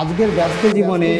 আজকের ব্যস্ত জীবনে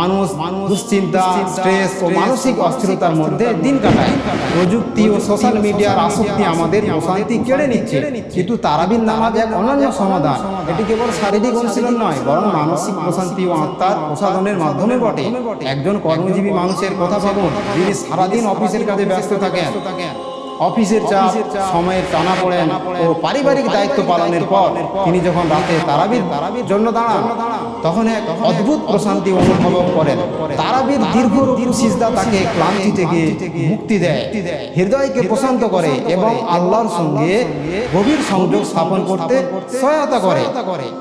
মানুষ দুশ্চিন্তা স্ট্রেস ও মানসিক অস্থিরতার মধ্যে দিন কাটায়। প্রযুক্তি ও সোশ্যাল মিডিয়ার আসক্তি আমাদের প্রশান্তি কেড়ে নিচ্ছে। কিন্তু তারাবির নামাজ এক অনন্য সমাধান। এটি কেবল শারীরিক অনুশীলন নয় বরং মানসিক প্রশান্তি ও আত্মার প্রসাধনের মাধ্যমে বটে একজন কর্মজীবী মানুষের কথা ভাবুন যিনি সারাদিন অফিসের কাজে ব্যস্ত থাকেন। অফিসের চাপ সময়ের টানা পড়েন ও পারিবারিক দায়িত্ব পালনের পর তিনি যখন রাতে তারাবির তারাবির জন্য দাঁড়ান তখন এক অদ্ভুত প্রশান্তি অনুভব করেন। তারাবির দীর্ঘ সিজদা তাকে ক্লান্তি থেকে মুক্তি দেয়। হৃদয়কে প্রশান্ত করে এবং আল্লাহর সঙ্গে গভীর সংযোগ স্থাপন করতে সহায়তা করে।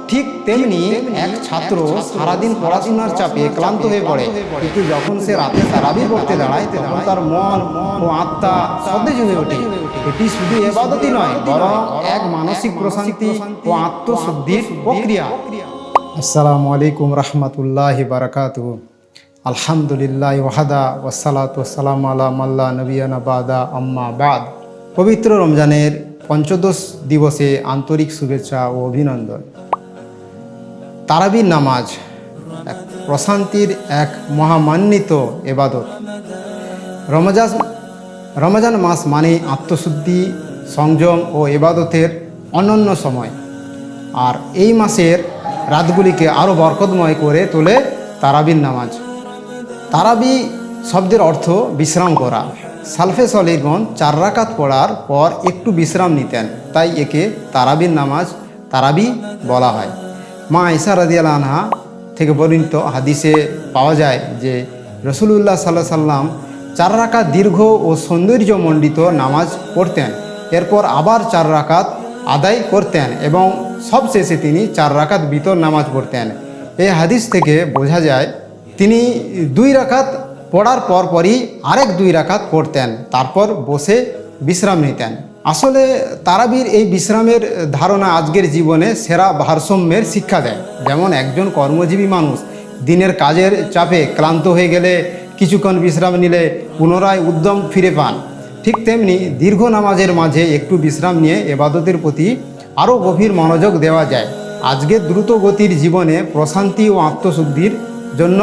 ঠিক তেমনি এক ছাত্র সারাদিন পড়াশোনার চাপে ক্লান্ত হয়ে পড়ে। কিন্তু যখন সে রাতে তারাবি পড়তে দাঁড়ায় তখন তার মন ও আত্মা সতেজ হয়ে ওঠে এটি শুধু এবাদতই নয় বরং এক মানসিক প্রশান্তি ও আত্মশুদ্ধির প্রক্রিয়া। আসসালামু আলাইকুম রহমতুল্লাহ বারকাত আলহামদুলিল্লাহ ওয়াহাদা ওসালাত ওসালাম আলা মাল্লা নবিয়ানা বাদা আম্মা বাদ। পবিত্র রমজানের পঞ্চদশ দিবসে আন্তরিক শুভেচ্ছা ও অভিনন্দন। তারাবির নামাজ প্রশান্তির এক মহামান্বিত এবাদত। রমজান রমজান মাস মানে আত্মশুদ্ধি, সংযম ও এবাদতের অনন্য সময়। আর এই মাসের রাতগুলিকে আরও বরকতময় করে তোলে তারাবির নামাজ। তারাবি শব্দের অর্থ বিশ্রাম করা। সালফে সলিগণ চার রাকাত পড়ার পর একটু বিশ্রাম নিতেন, তাই একে তারাবির নামাজ তারাবি বলা হয়। মা ইসা রাদিয়াল আনহা থেকে বর্ণিত হাদিসে পাওয়া যায় যে রসুলুল্লাহ সাল্লাহ সাল্লাম চার রাকাত দীর্ঘ ও সৌন্দর্যমণ্ডিত নামাজ পড়তেন। এরপর আবার চার রাকাত আদায় করতেন এবং সবশেষে তিনি চার রাকাত বিতর নামাজ পড়তেন। এই হাদিস থেকে বোঝা যায়, তিনি দুই রাকাত পড়ার পর পরই আরেক দুই রাকাত পড়তেন, তারপর বসে বিশ্রাম নিতেন। আসলে তারাবির এই বিশ্রামের ধারণা আজকের জীবনে সেরা ভারসাম্যের শিক্ষা দেয়। যেমন একজন কর্মজীবী মানুষ দিনের কাজের চাপে ক্লান্ত হয়ে গেলে কিছুক্ষণ বিশ্রাম নিলে পুনরায় উদ্যম ফিরে পান। ঠিক তেমনি দীর্ঘ নামাজের মাঝে একটু বিশ্রাম নিয়ে এবাদতের প্রতি আরও গভীর মনোযোগ দেওয়া যায়। আজকের দ্রুত গতির জীবনে প্রশান্তি ও আত্মশুদ্ধির জন্য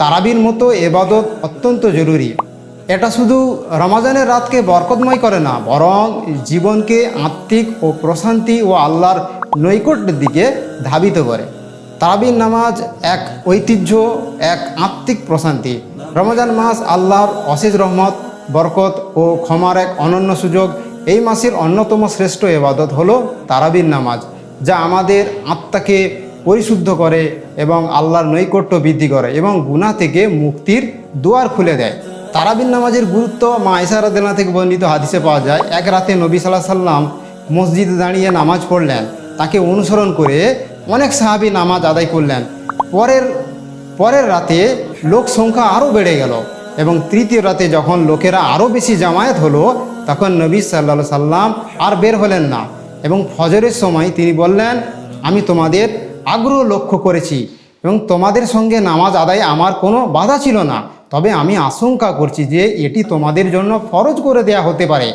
তারাবির মতো এবাদত অত্যন্ত জরুরি। এটা শুধু রমাজানের রাতকে বরকতময় করে না, বরং জীবনকে আত্মিক ও প্রশান্তি ও আল্লাহর নৈকট্যের দিকে ধাবিত করে। তারাবির নামাজ এক ঐতিহ্য, এক আত্মিক প্রশান্তি। রমজান মাস আল্লাহর অশেষ রহমত, বরকত ও ক্ষমার এক অনন্য সুযোগ। এই মাসের অন্যতম শ্রেষ্ঠ এবাদত হলো তারাবির নামাজ, যা আমাদের আত্মাকে পরিশুদ্ধ করে এবং আল্লাহর নৈকট্য বৃদ্ধি করে এবং গুনাহ থেকে মুক্তির দুয়ার খুলে দেয়। তারাবির নামাজের গুরুত্ব মা ইসারাদিনা থেকে বর্ণিত হাদিসে পাওয়া যায়, এক রাতে নবী সাল্লাহ সাল্লাম মসজিদে দাঁড়িয়ে নামাজ পড়লেন। তাকে অনুসরণ করে অনেক সাহাবি নামাজ আদায় করলেন। পরের পরের রাতে লোক সংখ্যা আরও বেড়ে গেল এবং তৃতীয় রাতে যখন লোকেরা আরও বেশি জামায়াত হলো, তখন নবী সাল্লা সাল্লাম আর বের হলেন না এবং ফজরের সময় তিনি বললেন, আমি তোমাদের আগ্রহ লক্ষ্য করেছি এবং তোমাদের সঙ্গে নামাজ আদায় আমার কোনো বাধা ছিল না। তবে আমি আশঙ্কা করছি যে এটি তোমাদের জন্য ফরজ করে দেয়া হতে পারে।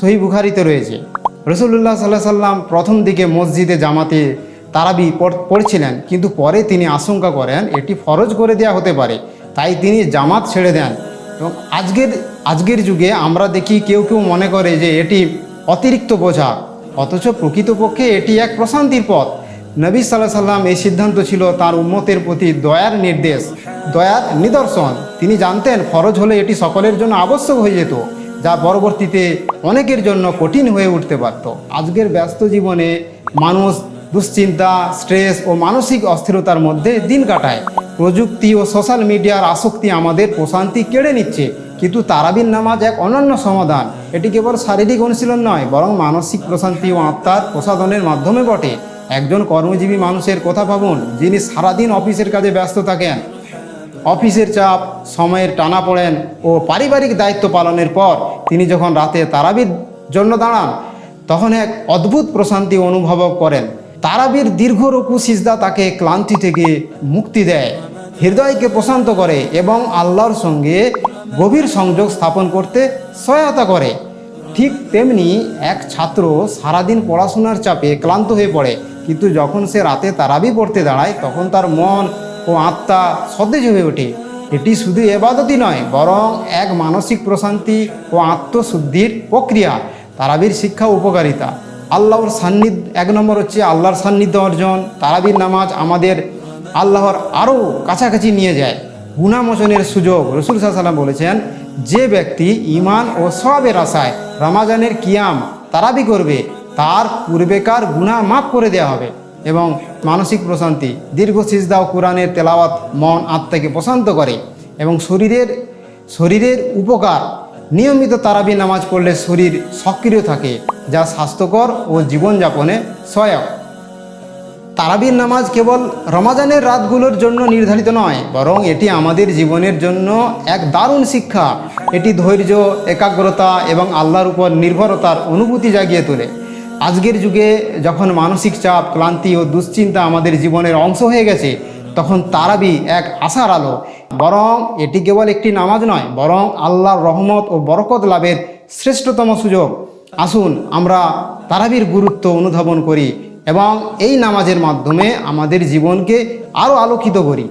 সহি বুখারিতে রয়েছে। রসুল্লাহ সাল্লাহ সাল্লাম প্রথম দিকে মসজিদে জামাতে তারাবি পড়- পড়ছিলেন, কিন্তু পরে তিনি আশঙ্কা করেন এটি ফরজ করে দেয়া হতে পারে, তাই তিনি জামাত ছেড়ে দেন। এবং আজকের আজকের যুগে আমরা দেখি কেউ কেউ মনে করে যে এটি অতিরিক্ত বোঝা, অথচ প্রকৃতপক্ষে এটি এক প্রশান্তির পথ। নবী সাল্লাহ সাল্লাম এই সিদ্ধান্ত ছিল তার উম্মতের প্রতি দয়ার নির্দেশ, দয়ার নিদর্শন। তিনি জানতেন ফরজ হলে এটি সকলের জন্য আবশ্যক হয়ে যেত, যা পরবর্তীতে অনেকের জন্য কঠিন হয়ে উঠতে পারত। আজকের ব্যস্ত জীবনে মানুষ দুশ্চিন্তা স্ট্রেস ও মানসিক অস্থিরতার মধ্যে দিন কাটায়। প্রযুক্তি ও সোশ্যাল মিডিয়ার আসক্তি আমাদের প্রশান্তি কেড়ে নিচ্ছে। কিন্তু তারাবির নামাজ এক অনন্য সমাধান। এটি কেবল শারীরিক অনুশীলন নয়, বরং মানসিক প্রশান্তি ও আত্মার প্রসাধনের মাধ্যমে বটে। একজন কর্মজীবী মানুষের কথা ভাবুন, যিনি সারাদিন অফিসের কাজে ব্যস্ত থাকেন। অফিসের চাপ, সময়ের টানা পড়েন ও পারিবারিক দায়িত্ব পালনের পর তিনি যখন রাতে তারাবির জন্য দাঁড়ান, তখন এক অদ্ভুত প্রশান্তি অনুভব করেন। তারাবির দীর্ঘ রকু সিজদা তাকে ক্লান্তি থেকে মুক্তি দেয়। হৃদয়কে প্রশান্ত করে এবং আল্লাহর সঙ্গে গভীর সংযোগ স্থাপন করতে সহায়তা করে। ঠিক তেমনি এক ছাত্র সারাদিন পড়াশোনার চাপে ক্লান্ত হয়ে পড়ে, কিন্তু যখন সে রাতে তারাবি পড়তে দাঁড়ায়, তখন তার মন ও আত্মা সতেজ হয়ে ওঠে। এটি শুধু এবাদতই নয়, বরং এক মানসিক প্রশান্তি ও আত্মশুদ্ধির প্রক্রিয়া, তারাবির শিক্ষা উপকারিতা। আল্লাহর সান্নিধ্য, এক নম্বর হচ্ছে আল্লাহর সান্নিধ্য অর্জন, তারাবির নামাজ আমাদের আল্লাহর আরও কাছাকাছি নিয়ে যায়। গুণামোচনের সুযোগ রসুল সাল্লাম বলেছেন, যে ব্যক্তি ইমান ও সবের আশায় রামাজানের কিয়াম তারাবি করবে, তার পূর্বেকার গুণা মাফ করে দেওয়া হবে এবং মানসিক প্রশান্তি, দীর্ঘ সিজদা ও কোরআনের তেলাওয়াত মন, আত্মাকে প্রশান্ত করে এবং শরীরের শরীরের উপকার, নিয়মিত তারাবি নামাজ পড়লে শরীর সক্রিয় থাকে। যা স্বাস্থ্যকর ও জীবনযাপনে সহায়ক। তারাবির নামাজ কেবল রমাজানের রাতগুলোর জন্য নির্ধারিত নয়, বরং এটি আমাদের জীবনের জন্য এক দারুণ শিক্ষা। এটি ধৈর্য, একাগ্রতা এবং আল্লাহর উপর নির্ভরতার অনুভূতি জাগিয়ে তোলে। আজকের যুগে যখন মানসিক চাপ, ক্লান্তি ও দুশ্চিন্তা আমাদের জীবনের অংশ হয়ে গেছে, তখন তারাবি এক আশার আলো। বরং এটি কেবল একটি নামাজ নয়, বরং আল্লাহর রহমত ও বরকত লাভের শ্রেষ্ঠতম সুযোগ। আসুন, আমরা তারাবির গুরুত্ব অনুধাবন করি এবং এই নামাজের মাধ্যমে আমাদের জীবনকে আরও আলোকিত করি।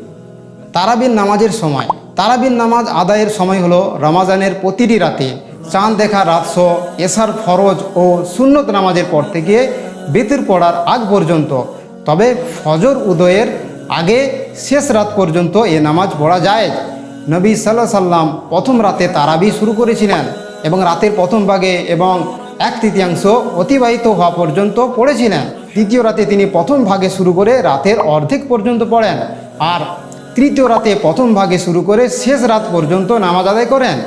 তারাবির নামাজের সময়, তারাবির নামাজ আদায়ের সময় হলো রমাজানের প্রতিটি রাতে চাঁদ দেখা রাতস এশার ফরজ ও সুন্নত নামাজের পর থেকে বেতের পড়ার আগ পর্যন্ত। তবে ফজর উদয়ের আগে শেষ রাত পর্যন্ত এ নামাজ পড়া যায়। নবী সাল্লাহ সাল্লাম প্রথম রাতে তারাবি শুরু করেছিলেন এবং রাতের প্রথম ভাগে এবং এক তৃতীয়াংশ অতিবাহিত হওয়া পর্যন্ত পড়েছিলেন দ্বিতীয় রাতে তিনি প্রথম ভাগে শুরু করে রাতের অর্ধেক পর্যন্ত পড়েন আর তৃতীয় রাতে প্রথম ভাগে শুরু করে শেষ রাত পর্যন্ত নামাজ আদায় করেন।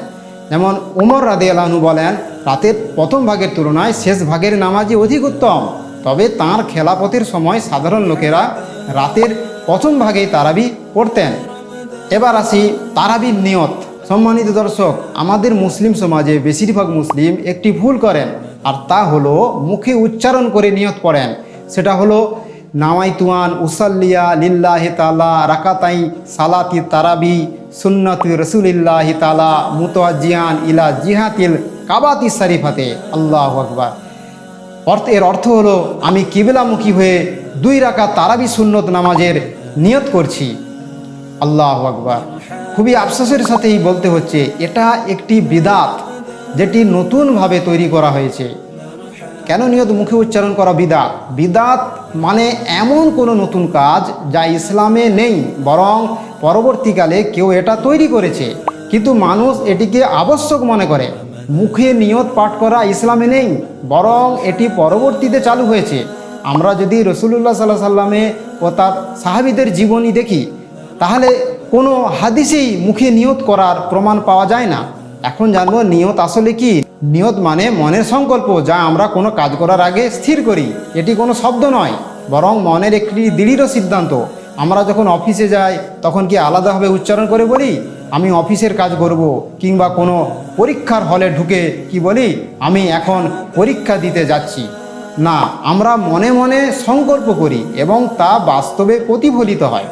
যেমন ওমর রাদে আলাহনু বলেন, রাতের প্রথম ভাগের তুলনায় শেষ ভাগের নামাজই অধিক উত্তম। তবে তাঁর খেলাপথের সময় সাধারণ লোকেরা রাতের প্রথম ভাগেই তারাবি পড়তেন। এবার আসি তারাবির নিয়ত। সম্মানিত দর্শক, আমাদের মুসলিম সমাজে বেশিরভাগ মুসলিম একটি ভুল করেন, আর তা হলো মুখে উচ্চারণ করে নিয়ত পড়েন সেটা হলো, নামাইতুয়ান উসাল্লিয়া লিল্লাহি তালা রাকাতাই সালাতি তারাবি সুন্নতি রসুলিল্লাহি তালা মুতজিয়ান ইলা জিহাতিল কাবাতি শরীফাতে। আল্লাহ আকবার। অর্থ এর অর্থ হলো, আমি কিবলামুখী হয়ে দুই রাকাত তারাবি সুন্নত নামাজের নিয়ত করছি। আল্লাহ আকবার। খুবই আফসোসের সাথেই বলতে হচ্ছে, এটা একটি বিদাত যেটি নতুনভাবে তৈরি করা হয়েছে। কেন নিয়ত মুখে উচ্চারণ করা বিদাত? বিদাত মানে এমন কোনো নতুন কাজ যা ইসলামে নেই, বরং পরবর্তীকালে কেউ এটা তৈরি করেছে। কিন্তু মানুষ এটিকে আবশ্যক মনে করে। মুখে নিয়ত পাঠ করা ইসলামে নেই, বরং এটি পরবর্তীতে চালু হয়েছে। আমরা যদি রসুল্লাহ সাল্লাহ সাল্লামে ও তার সাহাবিদের জীবনী দেখি তাহলে কোনো হাদিসেই মুখে নিয়ত করার প্রমাণ পাওয়া যায় না। এখন জানব নিয়ত আসলে কি? নিয়ত মানে মনের সংকল্প যা আমরা কোনো কাজ করার আগে স্থির করি। এটি কোনো শব্দ নয়, বরং মনের একটি দৃঢ় সিদ্ধান্ত। আমরা যখন অফিসে যাই, তখন কি আলাদাভাবে উচ্চারণ করে বলি, আমি অফিসের কাজ করব? কিংবা কোনো পরীক্ষার হলে ঢুকে কি বলি, আমি এখন পরীক্ষা দিতে যাচ্ছি। না, আমরা মনে মনে সংকল্প করি এবং তা বাস্তবে প্রতিফলিত হয়।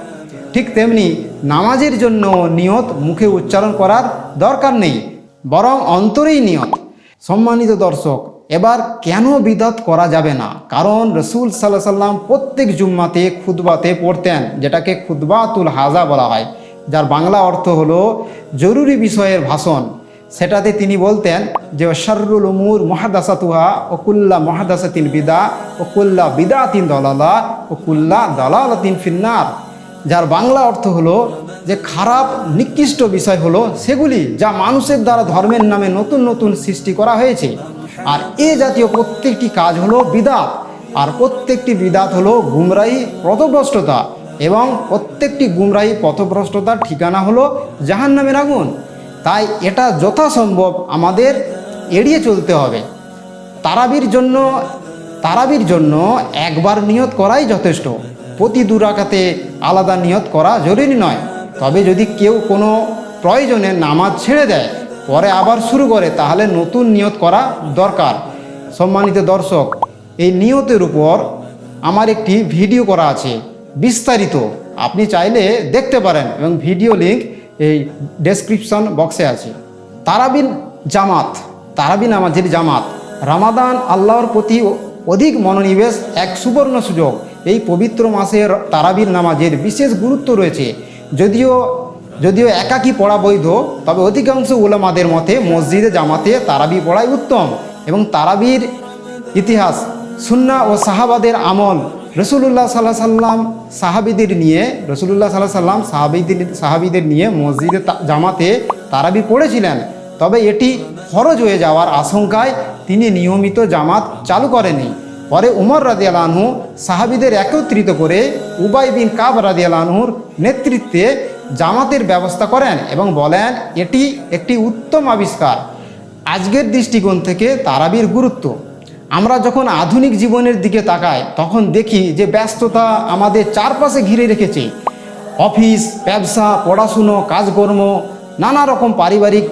ঠিক তেমনি নামাজের জন্য নিয়ত মুখে উচ্চারণ করার দরকার নেই, বরং অন্তরেই নিয়ত। সম্মানিত দর্শক, এবার কেন বিদাত করা যাবে না? কারণ রসুল সাল্লাহ সাল্লাম প্রত্যেক জুম্মাতে খুতবাতে পড়তেন, যেটাকে খুতবাতুল হাজা বলা হয়, যার বাংলা অর্থ হলো জরুরি বিষয়ের ভাষণ। সেটাতে তিনি বলতেন যে শাররুল উমুর মহাদাসাতুহা ওকুল্লা মহাদাসাতিন বিদা ওকুল্লা বিদা তিন দলালা ওকুল্লা দলালা তিন ফিন্নার। যার বাংলা অর্থ হলো যে খারাপ, নিকৃষ্ট বিষয় হলো সেগুলি যা মানুষের দ্বারা ধর্মের নামে নতুন নতুন সৃষ্টি করা হয়েছে। আর এ জাতীয় প্রত্যেকটি কাজ হলো বিদাত। আর প্রত্যেকটি বিদাত হলো গুমরাহি পথভ্রষ্টতা এবং প্রত্যেকটি গুমরাহি পথভ্রষ্টতার ঠিকানা হলো জাহান নামের আগুন। তাই এটা যথাসম্ভব আমাদের এড়িয়ে চলতে হবে। তারাবির জন্য তারাবির জন্য একবার নিয়ত করাই যথেষ্ট। প্রতি দুরাকাতে আলাদা নিয়ত করা জরুরি নয়। তবে যদি কেউ কোনো প্রয়োজনে নামাজ ছেড়ে দেয়, পরে আবার শুরু করে, তাহলে নতুন নিয়ত করা দরকার। সম্মানিত দর্শক, এই নিয়তের উপর আমার একটি ভিডিও করা আছে, বিস্তারিত। আপনি চাইলে দেখতে পারেন এবং ভিডিও লিংক এই ডেসক্রিপশন বক্সে আছে। তারাবিন জামাত তারাবি নামাজের জামাত। রামাদান আল্লাহর প্রতি অধিক মনোনিবেশ, এক সুবর্ণ সুযোগ। এই পবিত্র মাসের তারাবির নামাজের বিশেষ গুরুত্ব রয়েছে। যদিও যদিও একাকী পড়া বৈধ, তবে অধিকাংশ উলামাদের মতে মসজিদে জামাতে তারাবি পড়াই উত্তম এবং তারাবির ইতিহাস, সুন্না ও সাহাবাদের আমল রসুল্লাহ সাল্লাহ সাল্লাম সাহাবিদের নিয়ে রসুল্লাহ সাল্লাহ সাল্লাম সাহাবিদের সাহাবিদের নিয়ে মসজিদে জামাতে তারাবি পড়েছিলেন। তবে এটি খরচ হয়ে যাওয়ার আশঙ্কায় তিনি নিয়মিত জামাত চালু করেনি পরে উমর রাদিয়ালানহু সাহাবিদের একত্রিত করে উবাই বিন কাব রাদিয়ালানহুর নেতৃত্বে জামাতের ব্যবস্থা করেন এবং বলেন, এটি একটি উত্তম আবিষ্কার। আজকের দৃষ্টিকোণ থেকে তারাবির গুরুত্ব। আমরা যখন আধুনিক জীবনের দিকে তাকাই, তখন দেখি যে ব্যস্ততা আমাদের চারপাশে ঘিরে রেখেছে। অফিস, ব্যবসা, পড়াশুনো, কাজকর্ম, নানা রকম পারিবারিক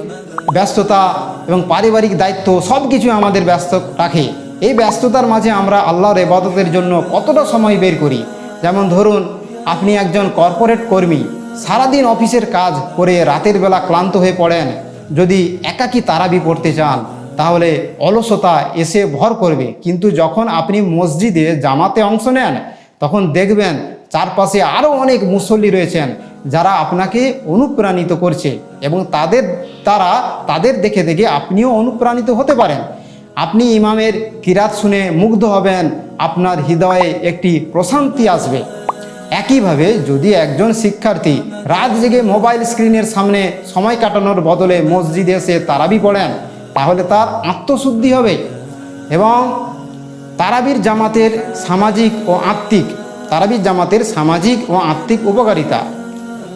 ব্যস্ততা এবং পারিবারিক দায়িত্ব সব কিছু আমাদের ব্যস্ত রাখে। এই ব্যস্ততার মাঝে আমরা আল্লাহর এবাদতের জন্য কতটা সময় বের করি? যেমন ধরুন, আপনি একজন কর্পোরেট কর্মী, সারাদিন অফিসের কাজ করে রাতের বেলা ক্লান্ত হয়ে পড়েন। যদি একাকী তারাবি পড়তে চান, তাহলে অলসতা এসে ভর করবে। কিন্তু যখন আপনি মসজিদে, জামাতে অংশ নেন, তখন দেখবেন চারপাশে আরও অনেক মুসল্লি রয়েছেন, যারা আপনাকে অনুপ্রাণিত করছে এবং তাদের দ্বারা তাদের দেখে দেখে আপনিও অনুপ্রাণিত হতে পারেন। আপনি ইমামের কিরাত শুনে মুগ্ধ হবেন, আপনার হৃদয়ে একটি প্রশান্তি আসবে। একইভাবে যদি একজন শিক্ষার্থী রাত জেগে মোবাইল স্ক্রিনের সামনে সময় কাটানোর বদলে মসজিদে এসে তারাবি পড়েন, তাহলে তার আত্মশুদ্ধি হবে এবং তারাবির জামাতের সামাজিক ও আত্মিক, তারাবির জামাতের সামাজিক ও আত্মিক উপকারিতা।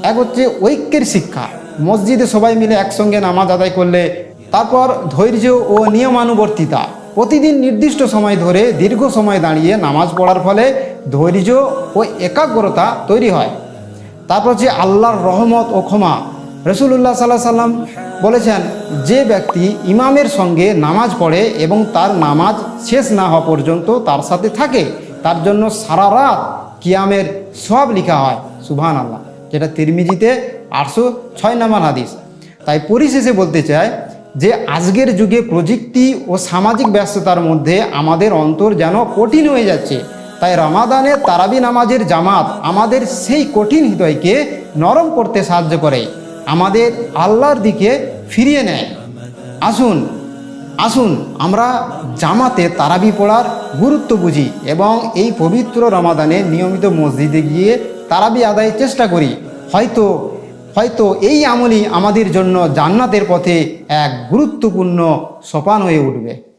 এক হচ্ছে ঐক্যের শিক্ষা। মসজিদে সবাই মিলে একসঙ্গে নামাজ আদায় করলে তারপর ধৈর্য ও নিয়মানুবর্তিতা। প্রতিদিন নির্দিষ্ট সময় ধরে দীর্ঘ সময় দাঁড়িয়ে নামাজ পড়ার ফলে ধৈর্য ও একাগ্রতা তৈরি হয়। তারপর হচ্ছে আল্লাহর রহমত ও ক্ষমা। রসুল্লাহ সাল্লাহ সাল্লাম বলেছেন, যে ব্যক্তি ইমামের সঙ্গে নামাজ পড়ে এবং তার নামাজ শেষ না হওয়া পর্যন্ত তার সাথে থাকে, তার জন্য সারা রাত কিয়ামের সব লেখা হয়। সুবহান আল্লাহ যেটা তিরমিজিতে আটশো ছয় নাম্বার হাদিস। তাই পরিশেষে বলতে চাই যে আজকের যুগে প্রযুক্তি ও সামাজিক ব্যস্ততার মধ্যে আমাদের অন্তর যেন কঠিন হয়ে যাচ্ছে। তাই রমাদানের তারাবি নামাজের জামাত আমাদের সেই কঠিন হৃদয়কে নরম করতে সাহায্য করে, আমাদের আল্লাহর দিকে ফিরিয়ে নেয়। আসুন আসুন আমরা জামাতে তারাবি পড়ার গুরুত্ব বুঝি এবং এই পবিত্র রমাদানে নিয়মিত মসজিদে গিয়ে তারাবি আদায়ের চেষ্টা করি। হয়তো হয়তো এই আমলই আমাদের জন্য জান্নাতের পথে এক গুরুত্বপূর্ণ সোপান হয়ে উঠবে।